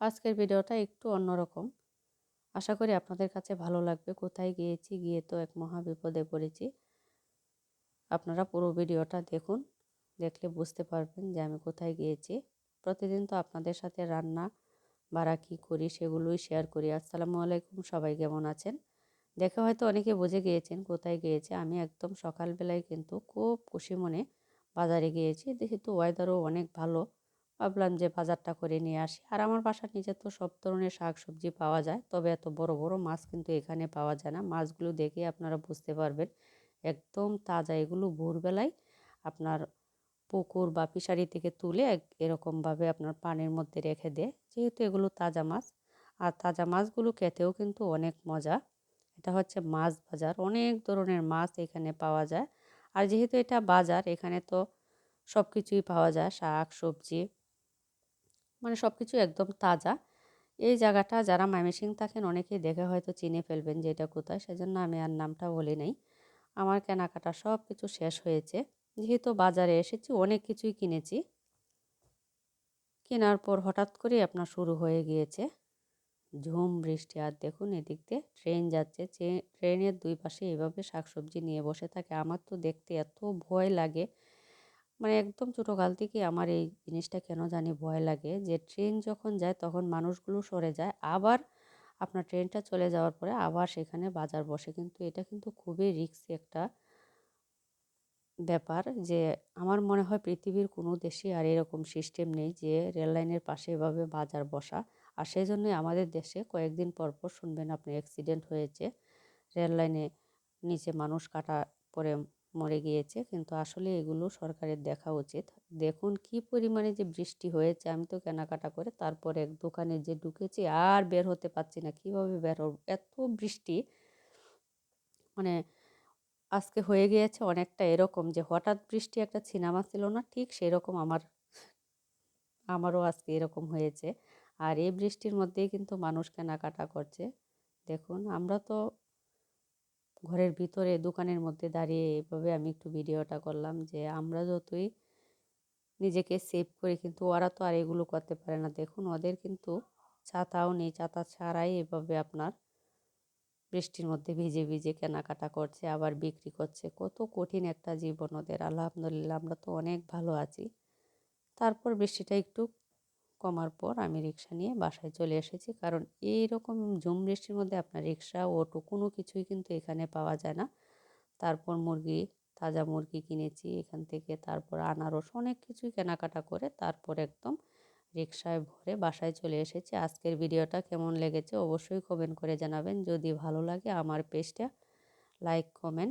আজকের ভিডিওটা একটু অন্যরকম। আশা করি আপনাদের কাছে ভালো লাগবে। কোথায় গিয়েছি, গিয়ে তো এক মহা বিপদে পড়েছি। আপনারা পুরো ভিডিওটা দেখুন, দেখলে বুঝতে পারবেন যে আমি কোথায় গিয়েছি। প্রতিদিন তো আপনাদের সাথে রান্না, বাড়া কী করি সেগুলোই শেয়ার করি। আসসালামু আলাইকুম, সবাই কেমন আছেন? দেখে হয়তো অনেকে বুঝে গিয়েছেন কোথায় গিয়েছে। আমি একদম সকালবেলায় কিন্তু খুব খুশি মনে বাজারে গিয়েছি। যেহেতু ওয়েদারও অনেক ভালো ভাবলাম যে বাজারটা করে নিয়ে আসি। আর আমার বাসার নিচে তো সব ধরনের শাক সবজি পাওয়া যায়, তবে এত বড় বড় মাছ কিন্তু এখানে পাওয়া যায় না। মাছগুলো দেখে আপনারা বুঝতে পারবেন, একদম তাজা। এগুলো ভোরবেলায় আপনার পুকুর বা ফিশারি থেকে তুলে এরকমভাবে আপনার পানির মধ্যে রেখে দেয়। যেহেতু এগুলো তাজা মাছ, আর তাজা মাছগুলো খেতেও কিন্তু অনেক মজা। এটা হচ্ছে মাছ বাজার, অনেক ধরনের মাছ এখানে পাওয়া যায়। আর যেহেতু এটা বাজার, এখানে তো সব কিছুই পাওয়া যায়, শাক, সবজি। মানে সব কিছু একদম তাজা। এই জায়গাটা যারা ময়মনসিং থাকেন অনেকেই দেখে হয়তো চিনে ফেলবেন যে এটা কোথায়, সেজন্য আমি আর নামটা বলি নাই। আমার কেনাকাটা সব কিছু শেষ হয়েছে। যেহেতু বাজারে এসেছি, অনেক কিছুই কিনেছি। কেনার পর হঠাৎ করে আপনার শুরু হয়ে গিয়েছে। ঝুম, বৃষ্টি আর দেখুন এদিক দিয়ে ট্রেন যাচ্ছে। ট্রেনের দুই পাশে এভাবে শাকসবজি নিয়ে বসে থাকে। আমার তো দেখতে এত ভয় লাগে। মানে একদম ছোটোকাল থেকে আমার এই জিনিসটা কেন জানি ভয় লাগে। যে ট্রেন যখন যায় তখন মানুষগুলো সরে যায়। আবার আপনার ট্রেনটা চলে যাওয়ার পরে আবার সেখানে বাজার বসে। কিন্তু এটা কিন্তু খুবই রিস্কি একটা ব্যাপার যে আমার মনে হয় পৃথিবীর কোনো দেশে আর এরকম সিস্টেম নেই যে রেল লাইনের পাশে এভাবে বাজার বসা। আর সেই জন্যই আমাদের দেশে কয়েকদিন পর পর শুনবেন আপনি অ্যাক্সিডেন্ট হয়েছে। রেল লাইনে নিচে মানুষ কাটা পরে মরে গিয়েছে। কিন্তু আসলে এগুলো সরকারের দেখা উচিত। দেখুন কি পরিমাণে যে বৃষ্টি হয়েছে, আমি তো কেনাকাটা করে তারপরে দোকানে যে ঢুকেছি, আর বের হতে পারছি না। কীভাবে বের হব? এত বৃষ্টি। মানে আজকে হয়ে গিয়েছে অনেকটা এরকম যে হঠাৎ বৃষ্টি একটা সিনেমা ছিল না, ঠিক সেরকম আমার, আমারও আজকে এরকম হয়েছে। আর এই বৃষ্টির মধ্যেই কিন্তু মানুষ কেনাকাটা করছে। দেখুন, আমরা তো ঘরের ভিতরে দোকানের মধ্যে দাঁড়িয়ে এভাবে আমি একটু ভিডিওটা করলাম যে আমরা যতই নিজেকে সেভ করি কিন্তু ওরা তো আর এগুলো করতে পারে না। দেখুন, ওদের কিন্তু ছাতাও নেই। ছাতা ছাড়াই এভাবে আপনার বৃষ্টির মধ্যে ভিজে ভিজে কেনাকাটা করছে, আবার বিক্রি করছে। কত কঠিন একটা জীবন ওদের। আলহামদুলিল্লাহ, আমরা তো অনেক ভালো আছি। তারপর বৃষ্টিটা একটু কমার পর আমি রিক্সা নিয়ে বাসায় চলে এসেছি। কারণ এই রকম ঝুম বৃষ্টির মধ্যে আপনার রিক্সা, অটো কোনো কিছুই কিন্তু এখানে পাওয়া যায় না। তারপর মুরগি, তাজা মুরগি কিনেছি এখান থেকে। তারপর আনারস অনেক কিছুই কেনাকাটা করে তারপর একদম রিক্সায় ভরে বাসায় চলে এসেছি। আজকের ভিডিওটা কেমন লেগেছে অবশ্যই কমেন্ট করে জানাবেন। যদি ভালো লাগে আমার পেজটা লাইক কমেন্ট